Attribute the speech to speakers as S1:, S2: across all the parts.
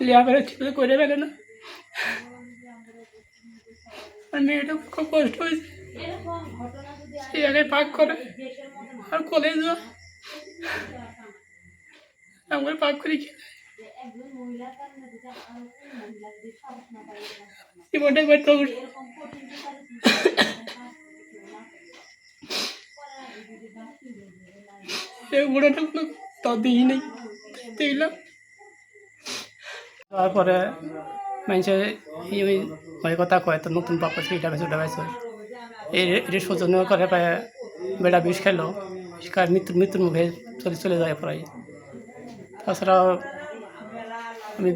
S1: লেখাপড়া ঠিক করে ফেলে না আর মেয়েটা খুব কষ্ট হয়েছে সে আগে পাক করে আর কলেজ আমার পাক করে খেলে দেখলাম তারপরে মানুষের ওই ওই কথা কয়, তো নতুন আছে, এটা বেশ ওটা এই এটা সৌজন্য করে পায় বেটা বিষ খেলো, বিষ খায়, মৃত্যুর মৃত্যুর মুখে চলে চলে যায় প্রায়। তাছাড়া আমি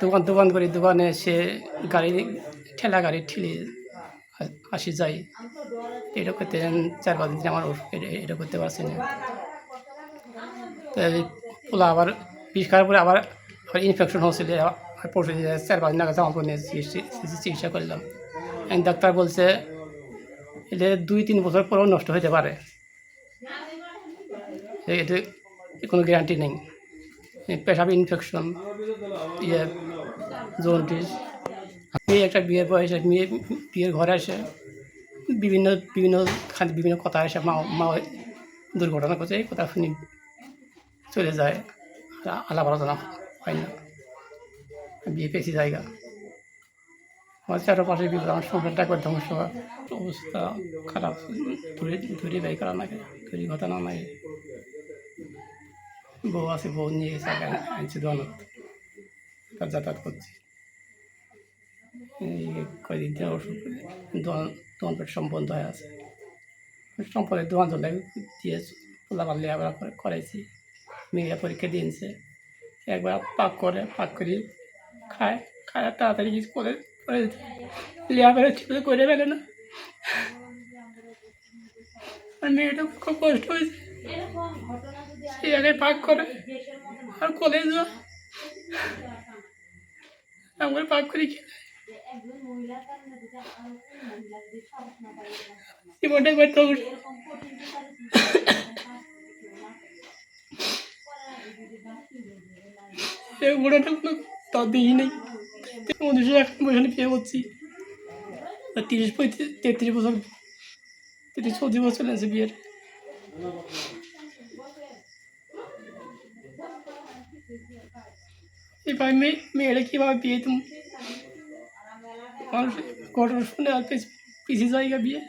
S1: দোকান দোকান করি, দোকানে সে গাড়ি, ঠেলা গাড়ি ঠেলে আসি, যাই। এটা করতে চার পাঁচ দিন আমার এটা করতে পারছি না। তো পোলা আবার বিষ খাওয়ার পরে আবার ইনফেকশন হচ্ছিল আর পরশু চার পাঁচ দিন আগে জামা নিয়ে চিকিৎসা- করলাম ডাক্তার বলছে এটা দুই, তিন বছর পরেও নষ্ট হতে পারে। এ- এতে কোনো গ্যারান্টি নেই। পেশাব ইনফেকশন ইয়ে জন্ডিস মেয়ে একটা বিয়ের বয়সে মেয়ে, বিয়ের ঘরে আসে, বিভিন্ন বিভিন্ন খালি বিভিন্ন কথা আসে, মা মা দুর্ঘটনা করছে এই কথা শুনি চলে যায়। আলাপ আলোচনা হয় না। বিয়ে পেয়েছি জায়গা। আমার চারপাশে বিপদ, আমার সংসারটা একবার ধ্বংস অবস্থা খারাপ। ধরে ধরে ব্যয় করা লাগে ধরে ঘটনা লাগে বউ আছে, বউ নিয়ে আগে আনছি দোকানত তার যাতায়াত করছি। এই কয়দিন থেকে ওষুধ দোকান দোকান পেট সম্বন্ধ হয়ে আছে। সম্পদের দোকান চলে দিয়ে পোলা পাল্লি আবার করে- করাইছি। মেয়েরা পরীক্ষা দিয়েছে। একবার পাক করে, পাক করি খায় খায় তাড়াতাড়ি কিছু করে করে লেখাপড়া ঠিক করে ফেলে না। আর মেয়েটা খুব কষ্ট হয়েছে। সে আগে পাক করে, আর যায় আমার পাক করে খেলে জীবনটা একবার তো এই বুড়োটা কোনো তাও দিই নেই। উনিশশো এখন বছর বিয়ে করছি। আর তিরিশ পঁয়ত্রিশ, তেত্রিশ বছর তিরিশ চৌত্রিশ বছর আছে বিয়ের। এভাবে মেয়ে, মেয়েরা কীভাবে বিয়ে তুমি? মানুষ ঘটনা শুনে আর পিছিয়ে জায়গা বিয়ে।